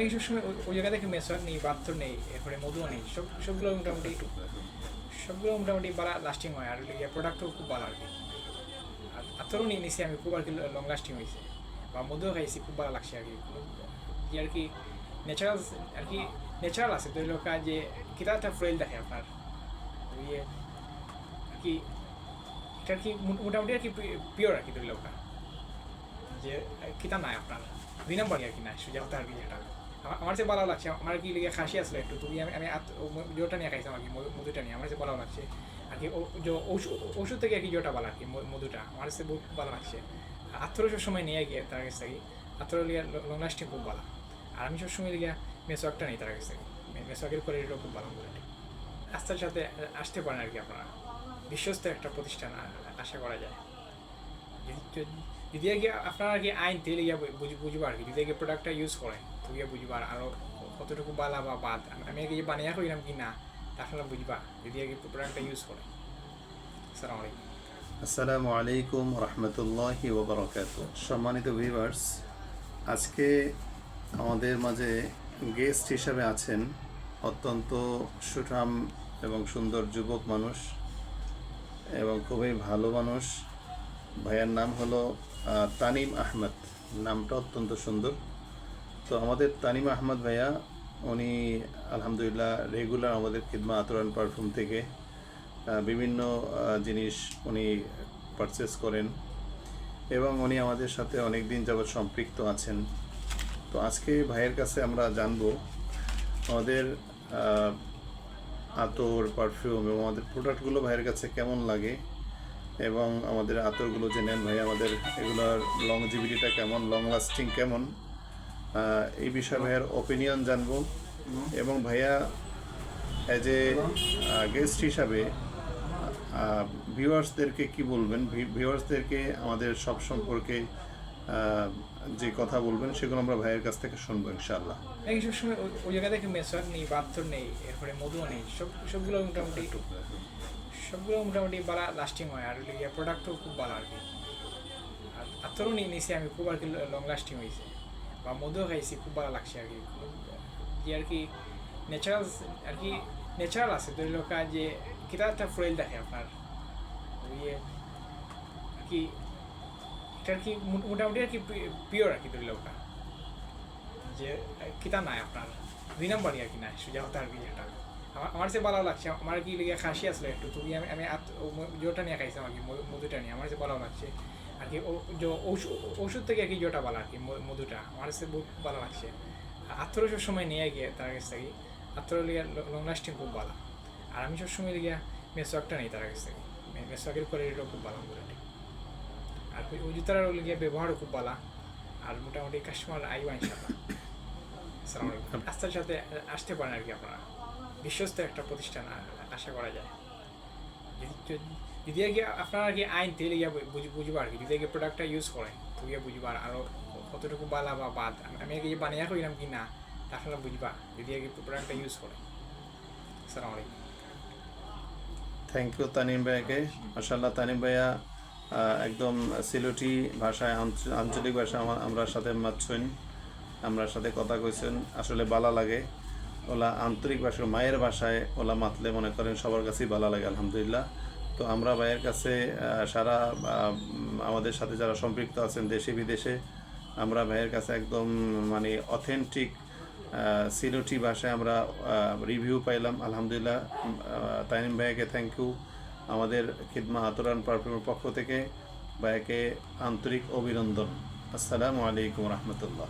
এই সব সময় ওই- জায়গা থেকে মেসওয়াক নেই বাত্তর নেই, এরপরে মধুও নেই, সব সবগুলো মোটামুটি সবগুলো মোটামুটি ভালো লাস্টিং হয়, আর প্রোডাক্টও খুব ভালো আর কি। আতরও নিয়ে নিছি আমি, খুব আর কি লং লাস্টিং হয়েছে। বা মধুও খাইছি, খুব ভালো লাগছে আর কি। আর কি ন্যাচারাল আর কি ন্যাচারাল আছে তো লোক যে কিতা একটা ফ্রেল দেখে আপনার। ইয়ে আর কি, এটা আর কি মোটামুটি আর কি পিওর আর কি দুই লোকা যে কিতা নাই আপনার। দুই নম্বর আর কি নাই, সুজা হতে আর কি যেটা। আমার যে ভালো লাগছে, আমার কি লেগে খাসি আসলে একটু? তুমি আমি আমি জোটা নিয়ে খাইছিলাম আর কি, মধু- মধুটা নিয়ে, আমার যে ভালো লাগছে। আর কি ওষুধ থেকে আর কি জোটা ভালো আর কি মধুটা, আমার কাছে বহুত ভালো লাগছে। আত্মর সময় নিয়ে গিয়ে তার কাছ থেকে। আত্মর লিগে লং লাস্টিং খুব ভালো আর আমি সবসময় লিগে মেসোয়াকটা নেই তার কাছ থেকে। মেসোয়াকের কোয়ালিটিটাও খুব ভালো কোয়ালিটি আস্থার সাথে আসতে পারেন আর কি আপনারা। বিশ্বস্ত একটা প্রতিষ্ঠান আশা করা যায়। যদি- যদি আগে আপনারা আগে আইন তেলে গিয়ে বুঝব আর কি? যদি আগে প্রোডাক্টটা ইউজ করে তো গিয়ে বুঝবার আরও কতটুকু বালা বা বাদ। আমি- আগে যে বানিয়ে কইলাম কি না, তা আপনারা বুঝবা যদি আগে প্রোডাক্টটা ইউজ করে আসসালামু আলাইকুম আসসালামু আলাইকুম রহমতুল্লাহি ওবরাকাত সম্মানিত ভিউয়ার্স আজকে আমাদের মাঝে গেস্ট হিসাবে আছেন অত্যন্ত সুঠাম এবং সুন্দর যুবক মানুষ এবং খুবই ভালো মানুষ ভাইয়ার নাম হলো তানিম আহমদ। নামটা অত্যন্ত সুন্দর। তো আমাদের তানিম আহমদ ভাইয়া, উনি আলহামদুলিল্লাহ রেগুলার আমাদের খিদমা আতরান পারফিউম থেকে বিভিন্ন জিনিস উনি পারচেস করেন এবং উনি আমাদের সাথে অনেক দিন যাবৎ সম্পৃক্ত আছেন। তো আজকে ভাইয়ের কাছে আমরা জানব, আমাদের আতর, পারফিউম এবং আমাদের প্রোডাক্টগুলো ভাইয়ের কাছে কেমন লাগে এবং আমাদের আতরগুলো যে নেন ভাই, আমাদের এগুলোর লংজিভিটিটা কেমন লং লাস্টিং কেমন এই বিষয়ে ভাইয়ার ওপিনিয়ন জানব। এবং ভাইয়া অ্যাজ এ গেস্ট হিসাবে ভিউয়ার্সদেরকে কি বলবেন? ভিউয়ার্সদেরকে আমাদের সব সম্পর্কে যে কথা বলবেন সেগুলো আমরা ভাইয়ের কাছ থেকে শুনব ইনশাআল্লাহ। এই সব সময় ওই- জায়গা থেকে মেসওয়াক নেই বাত্তর নেই এরপরে মধুও নেই সব সবগুলো মোটামুটি সবগুলো মোটামুটি ভালো লাস্টিং হয় আর প্রোডাক্টও খুব ভালো আর কি। আর আতরও নিয়ে নিছি আমি খুব আর কি লং লাস্টিং হয়েছে। বা মধুও খাইছি খুব ভালো লাগছে আর কি। যে আর কি ন্যাচারাল আর কি ন্যাচারাল আছে। তো লোক যে কিতা একটা ফ্রেল দেখে আপনার। ইয়ে আর কি এটা কি মোটামুটি আর কি পিওর আর কি দুই লোকটা যে কিতা নাই আপনার। দুই নম্বরই আর কি নাই সুজা হতে আর কি যেটা। আমার আমার যে ভালো লাগছে, আমার কি লিগে খাসি আসলে একটু, তুমি আমি আমি জোটা নিয়ে খাইছিলাম আর কি মধুটা নিয়ে, আমার যে ভালো লাগছে। আর কি ওষুধ থেকে আর কি জোটা ভালো আর কি মধুটা, আমার কাছে বহুত ভালো লাগছে। আত্মর সব সময় নিয়ে গিয়ে তার কাছ থেকে আত্মর লিগে লং লাস্টিং খুব ভালো। আর আমি সবসময় লিগে মেসওয়াকটা নেই তার কাছ থেকে। মেসওয়াকের কোয়ালিটিটাও খুব ভালো কোয়ালিটি আর ওই- জুতার লিগে ব্যবহারও খুব ভালো। আর মোটামুটি কাস্টমার আইবা ইনশাল্লাহ। আলাইকুম। আস্থার সাথে আসতে পারেন আর কি আপনারা। বিশ্বস্ত একটা প্রতিষ্ঠান আশা করা যায়। যদি যদি আগে আপনারা আর কি আইন তেলে গিয়ে বুঝব আর কি। যদি আগে প্রোডাক্টটা ইউজ করে তো গিয়ে বুঝবার আরও কতটুকু বালা বা বাদ। আমি- আগে বানিয়ে কইলাম কি না তা আপনারা বুঝবা। যদি আগে প্রোডাক্টটা ইউজ করে আসসালামু আলাইকুম। থ্যাংক ইউ তানিম ভাইয়াকে মাসাল্লাহ তানিম ভাইয়া একদম সিলেটি ভাষায়, আঞ্চ- আঞ্চলিক ভাষা আমা- আমরা সাথে মাতছেন আমরা সাথে কথা কইছেন। আসলে বালা লাগে। ওলা আন্তরিক ভাষার মায়ের ভাষায় ওলা মাতলে মনে করেন সবার কাছেই ভালো লাগে, আলহামদুলিল্লাহ। তো আমরা ভাইয়ের কাছে সারা আমাদের সাথে যারা সম্পৃক্ত আছেন দেশে, বিদেশে, আমরা ভাইয়ের কাছে একদম মানে অথেন্টিক সিলোটি ভাষায় আমরা রিভিউ পাইলাম, আলহামদুলিল্লাহ। তাইনিম ভাইয়াকে থ্যাংক ইউ আমাদের খিদমা হাতুরান পারফিউমের পক্ষ থেকে বা একে আন্তরিক অভিনন্দন। আসসালামু আলাইকুম রহমতুল্লাহ।